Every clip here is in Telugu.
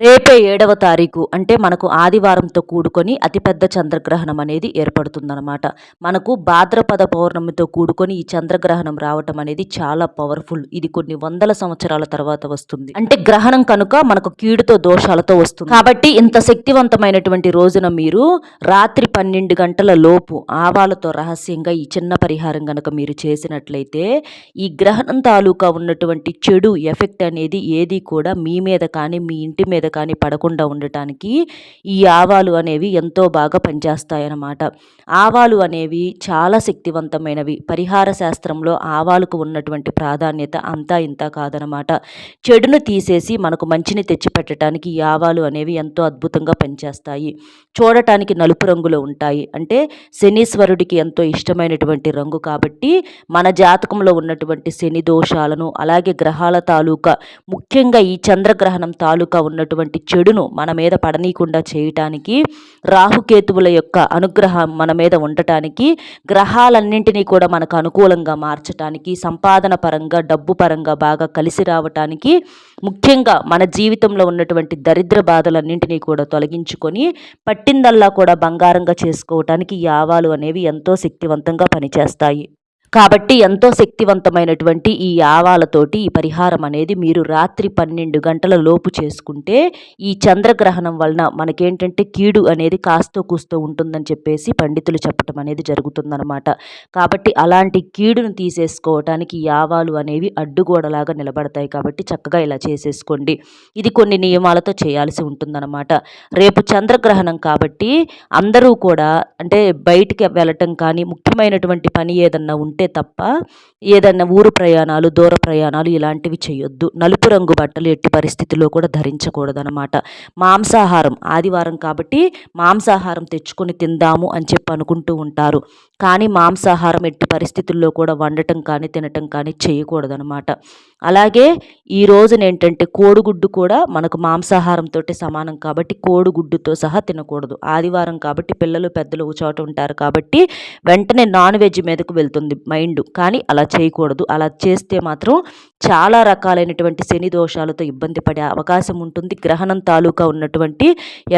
రేపే ఏడవ తారీఖు అంటే మనకు ఆదివారంతో కూడుకొని అతిపెద్ద చంద్రగ్రహణం అనేది ఏర్పడుతుందన్నమాట. మనకు భాద్రపద పౌర్ణమితో కూడుకొని ఈ చంద్రగ్రహణం రావటం అనేది చాలా పవర్ఫుల్. ఇది కొన్ని వందల సంవత్సరాల తర్వాత వస్తుంది. అంటే గ్రహణం కనుక మనకు కీడుతో దోషాలతో వస్తుంది. కాబట్టి ఇంత శక్తివంతమైనటువంటి రోజున మీరు రాత్రి పన్నెండు గంటల లోపు ఆవాలతో రహస్యంగా ఈ చిన్న పరిహారం కనుక మీరు చేసినట్లయితే ఈ గ్రహణం తాలూకా ఉన్నటువంటి చెడు ఎఫెక్ట్ అనేది ఏది కూడా మీ మీద కానీ మీ ఇంటి మీద కానీ పడకుండా ఉండటానికి ఈ ఆవాలు అనేవి ఎంతో బాగా పనిచేస్తాయన్నమాట. ఆవాలు అనేవి చాలా శక్తివంతమైనవి. పరిహార శాస్త్రంలో ఆవాలకు ఉన్నటువంటి ప్రాధాన్యత అంతా ఇంత కాదనమాట చెడును తీసేసి మనకు మంచిని తెచ్చిపెట్టడానికి ఈ ఆవాలు అనేవి ఎంతో అద్భుతంగా పనిచేస్తాయి. చూడటానికి నలుపు రంగులో ఉంటాయి. అంటే శనీశ్వరుడికి ఎంతో ఇష్టమైనటువంటి రంగు కాబట్టి మన జాతకంలో ఉన్నటువంటి శని దోషాలను అలాగే గ్రహాల తాలూకా ముఖ్యంగా ఈ చంద్రగ్రహణం తాలూకా ఉన్నటువంటి చెడును మన మీద పడనీయకుండా చేయటానికి రాహుకేతువుల యొక్క అనుగ్రహం మన మీద ఉండటానికి గ్రహాలన్నింటినీ కూడా మనకు అనుకూలంగా మార్చటానికి సంపాదన పరంగా డబ్బు పరంగా బాగా కలిసి రావటానికి ముఖ్యంగా మన జీవితంలో ఉన్నటువంటి దరిద్ర బాధలన్నింటినీ కూడా తొలగించుకొని పట్టిందల్లా కూడా బంగారంగా చేసుకోవటానికి ఈ ఆవాలు అనేవి ఎంతో శక్తివంతంగా పనిచేస్తాయి. కాబట్టి ఎంతో శక్తివంతమైనటువంటి ఈ ఆవాలతోటి ఈ పరిహారం అనేది మీరు రాత్రి పన్నెండు గంటల లోపు చేసుకుంటే ఈ చంద్రగ్రహణం వలన మనకేంటంటే కీడు అనేది కాస్తో కూస్తూ ఉంటుందని చెప్పేసి పండితులు చెప్పటం అనేది జరుగుతుందనమాట కాబట్టి అలాంటి కీడును తీసేసుకోవటానికి ఈ ఆవాలు అనేవి అడ్డుగోడలాగా నిలబడతాయి కాబట్టి చక్కగా ఇలా చేసేసుకోండి. ఇది కొన్ని నియమాలతో చేయాల్సి ఉంటుందన్నమాట. రేపు చంద్రగ్రహణం కాబట్టి అందరూ కూడా అంటే బయటికి వెళ్ళటం కానీ ముఖ్యమైనటువంటి పని ఏదన్నా ఉంటే ఉంటే తప్ప ఏదైనా ఊరు ప్రయాణాలు దూర ప్రయాణాలు ఇలాంటివి చేయొద్దు. నలుపు రంగు బట్టలు ఎట్టి పరిస్థితుల్లో కూడా ధరించకూడదనమాట మాంసాహారం ఆదివారం కాబట్టి మాంసాహారం తెచ్చుకొని తిందాము అని చెప్పి అనుకుంటూ ఉంటారు. కానీ మాంసాహారం ఎట్టి పరిస్థితుల్లో కూడా వండటం కానీ తినటం కానీ చేయకూడదనమాట అలాగే ఈ రోజున ఏంటంటే కోడిగుడ్డు కూడా మనకు మాంసాహారంతో సమానం కాబట్టి కోడిగుడ్డుతో సహా తినకూడదు. ఆదివారం కాబట్టి పిల్లలు పెద్దలు చోట ఉంటారు కాబట్టి వెంటనే నాన్ వెజ్ మీదకు వెళ్తుంది. మైండ్. కానీ అలా చేయకూడదు. అలా చేస్తే మాత్రం చాలా రకాలైనటువంటి శని దోషాలతో ఇబ్బంది పడే అవకాశం ఉంటుంది. గ్రహణం తాలూకా ఉన్నటువంటి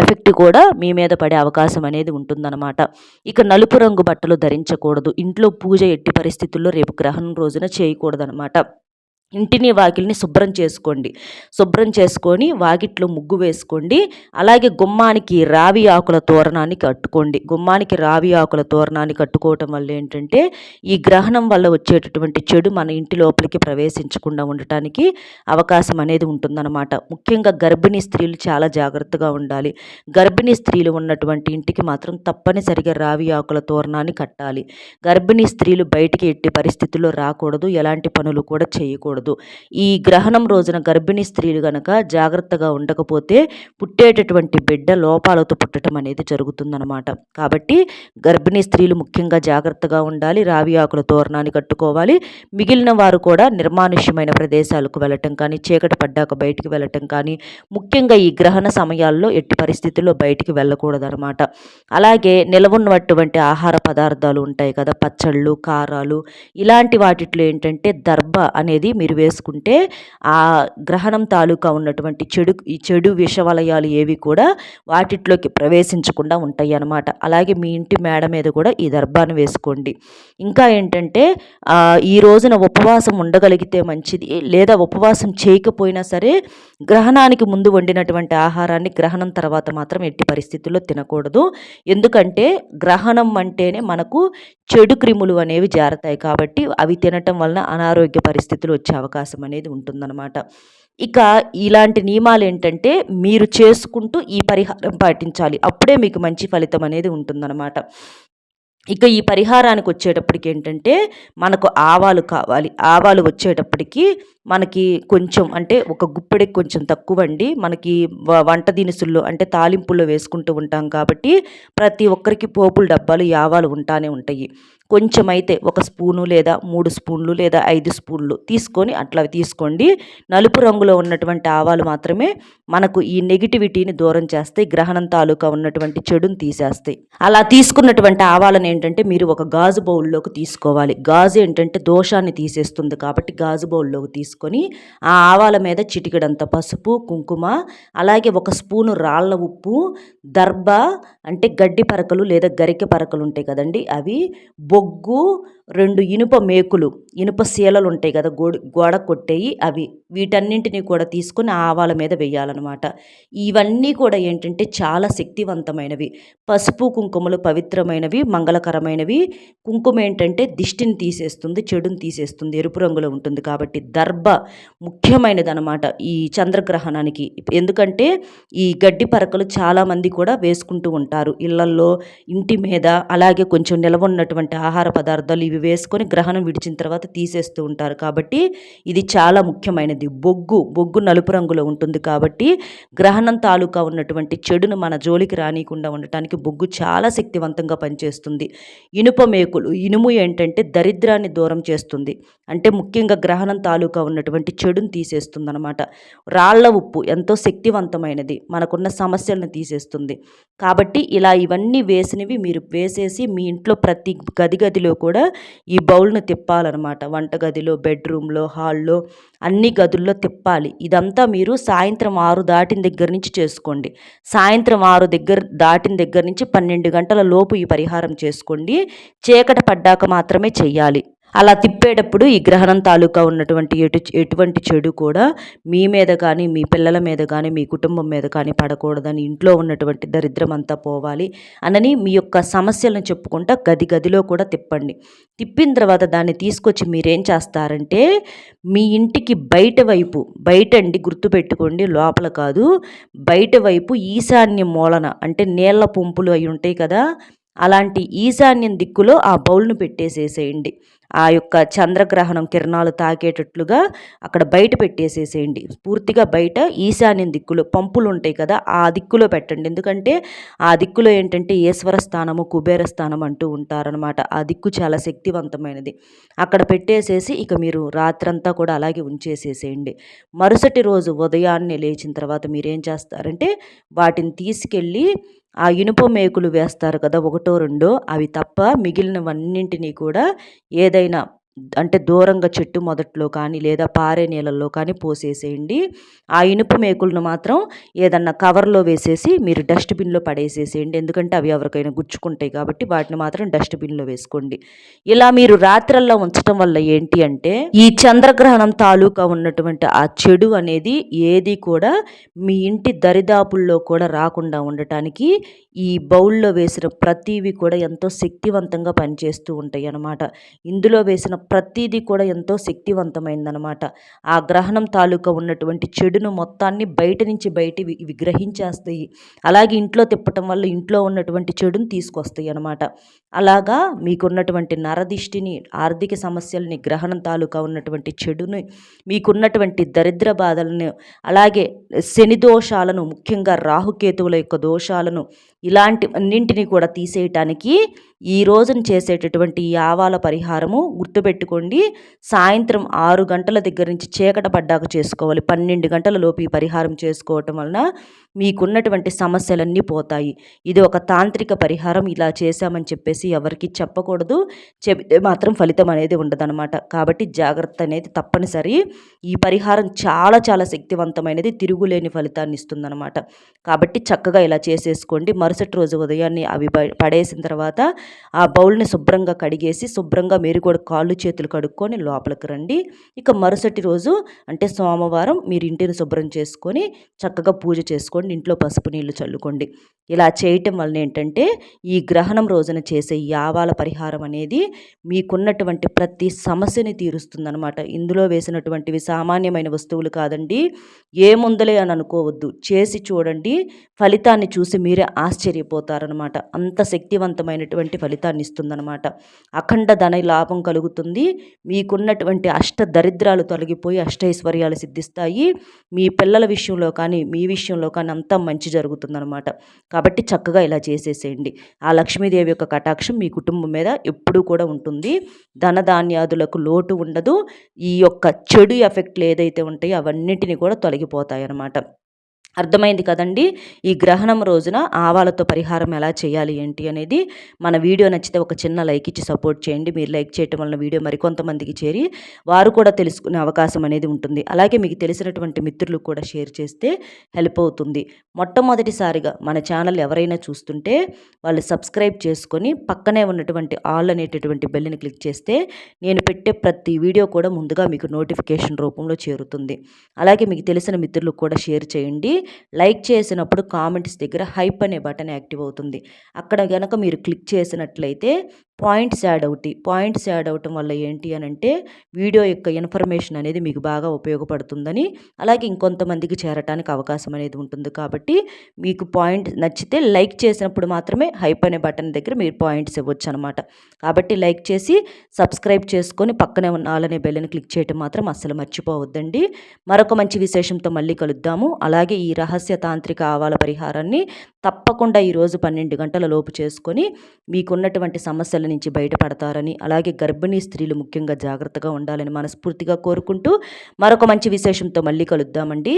ఎఫెక్ట్ కూడా మీ మీద పడే అవకాశం అనేది ఉంటుందన్నమాట. ఇక నలుపు రంగు బట్టలు ధరించకూడదు. ఇంట్లో పూజ ఎట్టి పరిస్థితుల్లో రేపు గ్రహణం రోజున చేయకూడదనమాట ఇంటిని వాకిలిని శుభ్రం చేసుకోండి. శుభ్రం చేసుకొని వాకిట్లో ముగ్గు వేసుకోండి. అలాగే గుమ్మానికి రావి ఆకుల తోరణాన్ని కట్టుకోండి. గుమ్మానికి రావి ఆకుల తోరణాన్ని కట్టుకోవటం వల్ల ఏంటంటే ఈ గ్రహణం వల్ల వచ్చేటటువంటి చెడు మన ఇంటి లోపలికి ప్రవేశించకుండా ఉండటానికి అవకాశం అనేది ఉంటుందన్నమాట. ముఖ్యంగా గర్భిణీ స్త్రీలు చాలా జాగ్రత్తగా ఉండాలి. గర్భిణీ స్త్రీలు ఉన్నటువంటి ఇంటికి మాత్రం తప్పనిసరిగా రావి ఆకుల తోరణాన్ని కట్టాలి. గర్భిణీ స్త్రీలు బయటికి ఎట్టి పరిస్థితుల్లో రాకూడదు. ఎలాంటి పనులు కూడా చేయకూడదు. ఉండకూడదు. ఈ గ్రహణం రోజున గర్భిణీ స్త్రీలు గనక జాగ్రత్తగా ఉండకపోతే పుట్టేటటువంటి బిడ్డ లోపాలతో పుట్టడం అనేది జరుగుతుందన్నమాట. కాబట్టి గర్భిణీ స్త్రీలు ముఖ్యంగా జాగ్రత్తగా ఉండాలి రావి ఆకుల తోరణాన్ని కట్టుకోవాలి. మిగిలిన వారు కూడా నిర్మానుష్యమైన ప్రదేశాలకు వెళ్ళటం కానీ చీకటి పడ్డాక బయటికి వెళ్ళటం కానీ ముఖ్యంగా ఈ గ్రహణ సమయాల్లో ఎట్టి పరిస్థితుల్లో బయటికి వెళ్ళకూడదనమాట అలాగే నిలవున్నటువంటి ఆహార పదార్థాలు ఉంటాయి కదా పచ్చళ్ళు కారాలు ఇలాంటి వాటిలో ఏంటంటే దర్భ అనేది మీరు మీరు వేసుకుంటే ఆ గ్రహణం తాలూకా ఉన్నటువంటి చెడు ఈ చెడు విషవలయాలు ఏవి కూడా వాటిట్లోకి ప్రవేశించకుండా ఉంటాయి అన్నమాట అలాగే మీ ఇంటి మేడ మీద కూడా ఈ దర్భాన్ని వేసుకోండి. ఇంకా ఏంటంటే ఈ రోజున ఉపవాసం ఉండగలిగితే మంచిది. లేదా ఉపవాసం చేయకపోయినా సరే గ్రహణానికి ముందు వండినటువంటి ఆహారాన్ని గ్రహణం తర్వాత మాత్రం ఎట్టి పరిస్థితుల్లో తినకూడదు. ఎందుకంటే గ్రహణం అంటేనే మనకు చెడు క్రిములు అనేవి జారుతాయి కాబట్టి అవి తినటం వలన అనారోగ్య పరిస్థితులు వచ్చే అవకాశం అనేది ఉంటుందన్నమాట. ఇక ఇలాంటి నియమాలు ఏంటంటే మీరు చేసుకుంటూ ఈ పరిహారం పాటించాలి. అప్పుడే మీకు మంచి ఫలితం అనేది ఉంటుందన్నమాట. ఇక ఈ పరిహారానికి వచ్చేటప్పటికి ఏంటంటే మనకు ఆవాలు కావాలి. ఆవాలు వచ్చేటప్పటికి మనకి కొంచెం అంటే ఒక గుప్పెడికి కొంచెం తక్కువ అండి మనకి వంట దినుసుల్లో అంటే తాలింపుల్లో వేసుకుంటూ ఉంటాం కాబట్టి ప్రతి ఒక్కరికి పోపుల డబ్బాలు ఈ ఆవాలు ఉంటానే ఉంటాయి. కొంచెం అయితే ఒక స్పూను లేదా మూడు స్పూన్లు లేదా ఐదు స్పూన్లు తీసుకొని అట్లా తీసుకోండి. నలుపు రంగులో ఉన్నటువంటి ఆవాలు మాత్రమే మనకు ఈ నెగిటివిటీని దూరం చేస్తాయి. గ్రహణం తాలూకా ఉన్నటువంటి చెడుని తీసేస్తాయి. అలా తీసుకున్నటువంటి ఆవాలను ఏంటంటే మీరు ఒక గాజు బౌల్లోకి తీసుకోవాలి. గాజు ఏంటంటే దోషాన్ని తీసేస్తుంది కాబట్టి గాజు బౌల్లోకి తీసుకోవాలి తీసుకొని ఆ ఆవాల మీద చిటికడంత పసుపు కుంకుమ అలాగే ఒక స్పూను రాళ్ళ ఉప్పు దర్భ అంటే గడ్డి పరకలు లేదా గరికె పరకలు ఉంటాయి కదండి అవి బొగ్గు రెండు ఇనుప మేకులు ఇనుప శీలలు ఉంటాయి కదా గోడ గోడ కొట్టేయి అవి వీటన్నింటినీ కూడా తీసుకొని ఆవాల మీద వేయాలన్నమాట. ఇవన్నీ కూడా ఏంటంటే చాలా శక్తివంతమైనవి. పసుపు కుంకుమలు పవిత్రమైనవి మంగళకరమైనవి. కుంకుమ ఏంటంటే దిష్టిని తీసేస్తుంది చెడుని తీసేస్తుంది ఎరుపు రంగులో ఉంటుంది కాబట్టి దర్భ ముఖ్యమైనది అనమాట ఈ చంద్రగ్రహణానికి. ఎందుకంటే ఈ గడ్డి పరకలు చాలామంది కూడా వేసుకుంటూ ఉంటారు. ఇళ్ళల్లో ఇంటి మీద అలాగే కొంచెం నిలవ ఉన్నటువంటి ఆహార పదార్థాలు ఇవి వేసుకొని గ్రహణం విడిచిన తర్వాత తీసేస్తూ ఉంటారు. కాబట్టి ఇది చాలా ముఖ్యమైనది. బొగ్గు బొగ్గు నలుపు రంగులో ఉంటుంది కాబట్టి గ్రహణం తాలూకా ఉన్నటువంటి చెడును మన జోలికి రానియకుండా ఉండటానికి బొగ్గు చాలా శక్తివంతంగా పనిచేస్తుంది. ఇనుప మేకులు ఇనుము ఏంటంటే దరిద్రాన్ని దూరం చేస్తుంది. అంటే ముఖ్యంగా గ్రహణం తాలూకా ఉన్నటువంటి చెడును తీసేస్తుంది అనమాట రాళ్ళ ఉప్పు ఎంతో శక్తివంతమైనది. మనకున్న సమస్యలను తీసేస్తుంది. కాబట్టి ఇలా ఇవన్నీ వేసినవి మీరు వేసేసి మీ ఇంట్లో ప్రతి గది గదిలో కూడా ఈ బౌల్ను తిప్పాలన్నమాట. వంటగదిలో బెడ్రూమ్లో హాల్లో అన్ని గదుల్లో తిప్పాలి. ఇదంతా మీరు సాయంత్రం ఆరు దాటిన దగ్గర నుంచి చేసుకోండి. సాయంత్రం ఆరు దగ్గర దాటిన దగ్గర నుంచి పన్నెండు గంటల లోపు ఈ పరిహారం చేసుకోండి. చీకట పడ్డాక మాత్రమే చెయ్యాలి. అలా తిప్పేటప్పుడు ఈ గ్రహణం తాలూకా ఉన్నటువంటి ఎటు ఎటువంటి చెడు కూడా మీ మీద కానీ మీ పిల్లల మీద కానీ మీ కుటుంబం మీద కానీ పడకూడదని ఇంట్లో ఉన్నటువంటి దరిద్రం అంతా పోవాలి అనని మీ యొక్క సమస్యలను చెప్పుకుంటా గది గదిలో కూడా తిప్పండి. తిప్పిన తర్వాత దాన్ని తీసుకొచ్చి మీరేం చేస్తారంటే మీ ఇంటికి బయట వైపు బయట అండి గుర్తుపెట్టుకోండి లోపల కాదు బయట వైపు ఈశాన్య మూలన అంటే నీళ్ళ పొంపులు అయి ఉంటాయి కదా అలాంటి ఈశాన్యం దిక్కులో ఆ బౌల్ను పెట్టేసేసేయండి. ఆ యొక్క చంద్రగ్రహణం కిరణాలు తాకేటట్లుగా అక్కడ బయట పెట్టేసేసేయండి. పూర్తిగా బయట ఈశాన్యం దిక్కులో పంపులు ఉంటాయి కదా ఆ దిక్కులో పెట్టండి. ఎందుకంటే ఆ దిక్కులో ఏంటంటే ఈశ్వర స్థానము కుబేర స్థానం అంటూ ఉంటారనమాట ఆ దిక్కు చాలా శక్తివంతమైనది. అక్కడ పెట్టేసేసి ఇక మీరు రాత్రంతా కూడా అలాగే ఉంచేసేసేయండి. మరుసటి రోజు ఉదయాన్నే లేచిన తర్వాత మీరేం చేస్తారంటే వాటిని తీసుకెళ్ళి ఆ ఇనుప మేకులు వేస్తారు కదా ఒకటో రెండో అవి తప్ప మిగిలినవన్నింటినీ కూడా ఏదైనా అంటే దూరంగా చెట్టు మొదట్లో కానీ లేదా పారే నీళ్ళల్లో కానీ పోసేసేయండి. ఆ ఇనుప మేకులను మాత్రం ఏదన్నా కవర్లో వేసేసి మీరు డస్ట్బిన్లో పడేసేసేయండి. ఎందుకంటే అవి ఎవరికైనా గుచ్చుకుంటాయి కాబట్టి వాటిని మాత్రం డస్ట్బిన్లో వేసుకోండి. ఇలా మీరు రాత్రల్లో ఉంచడం వల్ల ఏంటి అంటే ఈ చంద్రగ్రహణం తాలూకా ఉన్నటువంటి ఆ చెడు అనేది ఏది కూడా మీ ఇంటి దరిదాపుల్లో కూడా రాకుండా ఉండటానికి ఈ బౌల్లో వేసిన ప్రతివి కూడా ఎంతో శక్తివంతంగా పనిచేస్తూ ఉంటాయి అన్నమాట ఇందులో వేసిన ప్రతిదీ కూడా ఎంతో శక్తివంతమైందనమాట ఆ గ్రహణం తాలూకా ఉన్నటువంటి చెడును మొత్తాన్ని బయట నుంచి బయట విగ్రహించేస్తాయి. అలాగే ఇంట్లో తిప్పటం వల్ల ఇంట్లో ఉన్నటువంటి చెడును తీసుకొస్తాయి అనమాట అలాగా మీకున్నటువంటి నరదిష్టిని ఆర్థిక సమస్యల్ని గ్రహణం తాలూకా ఉన్నటువంటి చెడుని మీకున్నటువంటి దరిద్ర బాధలను అలాగే శని దోషాలను ముఖ్యంగా రాహుకేతువుల యొక్క దోషాలను ఇలాంటి అన్నింటిని కూడా తీసేయటానికి ఈ రోజున చేసేటటువంటి ఈ ఆవాల పరిహారము గుర్తుపెట్టుకోండి. సాయంత్రం ఆరు గంటల దగ్గర నుంచి చీకట పడ్డాక చేసుకోవాలి. పన్నెండు గంటల లోపు ఈ పరిహారం చేసుకోవటం వలన మీకున్నటువంటి సమస్యలన్నీ పోతాయి. ఇది ఒక తాంత్రిక పరిహారం. ఇలా చేశామని చెప్పేసి ఎవరికి చెప్పకూడదు. చెబితే మాత్రం ఫలితం అనేది ఉండదన్నమాట. కాబట్టి జాగ్రత్త అనేది తప్పనిసరి. ఈ పరిహారం చాలా చాలా శక్తివంతమైనది. తిరుగులేని ఫలితాన్ని ఇస్తుందన్నమాట. కాబట్టి చక్కగా ఇలా చేసేసుకోండి. మరుసటి రోజు ఉదయాన్నే అవి పడేసిన తర్వాత ఆ బౌల్ని శుభ్రంగా కడిగేసి శుభ్రంగా మీరు కూడా కాళ్ళు చేతులు కడుక్కొని లోపలికి రండి. ఇక మరుసటి రోజు అంటే సోమవారం మీరు ఇంటిని శుభ్రం చేసుకొని చక్కగా పూజ చేసుకోండి ఇంట్లో పసుపు నీళ్ళు చల్లుకోండి. ఇలా చేయటం వలన ఏంటంటే ఈ గ్రహణం రోజున చేసే యావాల ఆవాల పరిహారం అనేది మీకున్నటువంటి ప్రతి సమస్యని తీరుస్తుందనమాట ఇందులో వేసినటువంటివి సామాన్యమైన వస్తువులు కాదండి. ఏముందలే అని అనుకోవద్దు. చేసి చూడండి. ఫలితాన్ని చూసి మీరే ఆశ్చర్యపోతారనమాట అంత శక్తివంతమైనటువంటి ఫలితాన్ని ఇస్తుందనమాట అఖండ ధన లాభం కలుగుతుంది. మీకున్నటువంటి అష్ట దరిద్రాలు తొలగిపోయి అష్టైశ్వర్యాలు సిద్ధిస్తాయి. మీ పిల్లల విషయంలో కానీ మీ విషయంలో కానీ అంతా మంచి జరుగుతుందనమాట కాబట్టి చక్కగా ఇలా చేసేసేయండి. ఆ లక్ష్మీదేవి యొక్క కటాక్షం మీ కుటుంబం మీద ఎప్పుడూ కూడా ఉంటుంది. ధనధాన్యాదులకు లోటు ఉండదు. ఈ యొక్క చెడు ఎఫెక్ట్లు ఏదైతే ఉంటాయో అవన్నిటిని కూడా తొలగిపోతాయి అన్నమాట అర్థమైంది కదండి? ఈ గ్రహణం రోజున ఆవాలతో పరిహారం ఎలా చేయాలి ఏంటి అనేది మన వీడియో నచ్చితే ఒక చిన్న లైక్ ఇచ్చి సపోర్ట్ చేయండి. మీరు లైక్ చేయటం వలన వీడియో మరికొంతమందికి చేరి వారు కూడా తెలుసుకునే అవకాశం అనేది ఉంటుంది. అలాగే మీకు తెలిసినటువంటి మిత్రులు కూడా షేర్ చేస్తే హెల్ప్ అవుతుంది. మొట్టమొదటిసారిగా మన ఛానల్ ఎవరైనా చూస్తుంటే వాళ్ళు సబ్స్క్రైబ్ చేసుకొని పక్కనే ఉన్నటువంటి ఆల్ అనేటటువంటి బెల్ని క్లిక్ చేస్తే నేను పెట్టే ప్రతి వీడియో కూడా ముందుగా మీకు నోటిఫికేషన్ రూపంలో చేరుతుంది. అలాగే మీకు తెలిసిన మిత్రులు కూడా షేర్ చేయండి. లైక్ చేసినప్పుడు కామెంట్స్ దగ్గర హైప్ అనే బటన్ యాక్టివ్ అవుతుంది. అక్కడ కనుక మీరు క్లిక్ చేసినట్లయితే పాయింట్స్ యాడ్ అవుతాయి. పాయింట్స్ యాడ్ అవటం వల్ల ఏంటి అని అంటే వీడియో యొక్క ఇన్ఫర్మేషన్ అనేది మీకు బాగా ఉపయోగపడుతుందని అలాగే ఇంకొంతమందికి చేరటానికి అవకాశం అనేది ఉంటుంది. కాబట్టి మీకు పాయింట్ నచ్చితే లైక్ చేసినప్పుడు మాత్రమే హైప్ అనే బటన్ దగ్గర మీరు పాయింట్స్ ఇవ్వచ్చు అనమాట కాబట్టి లైక్ చేసి సబ్స్క్రైబ్ చేసుకొని పక్కనే ఉన్న ఆలనే బెల్లని క్లిక్ చేయటం మాత్రం అస్సలు మర్చిపోవద్దండి. మరొక మంచి విశేషంతో మళ్ళీ కలుద్దాము. అలాగే ఈ రహస్య తాంత్రిక ఆవాల పరిహారాన్ని తప్పకుండా ఈరోజు పన్నెండు గంటల లోపు చేసుకొని మీకున్నటువంటి సమస్యలు సమస్యల నుంచి బయటపడతారని అలాగే గర్భిణీ స్త్రీలు ముఖ్యంగా జాగ్రత్తగా ఉండాలని మనస్ఫూర్తిగా కోరుకుంటూ మరొక మంచి విశేషంతో మళ్ళీ కలుద్దామండి.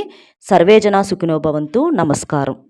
సర్వేజన సుఖినోభవంతు నమస్కారం.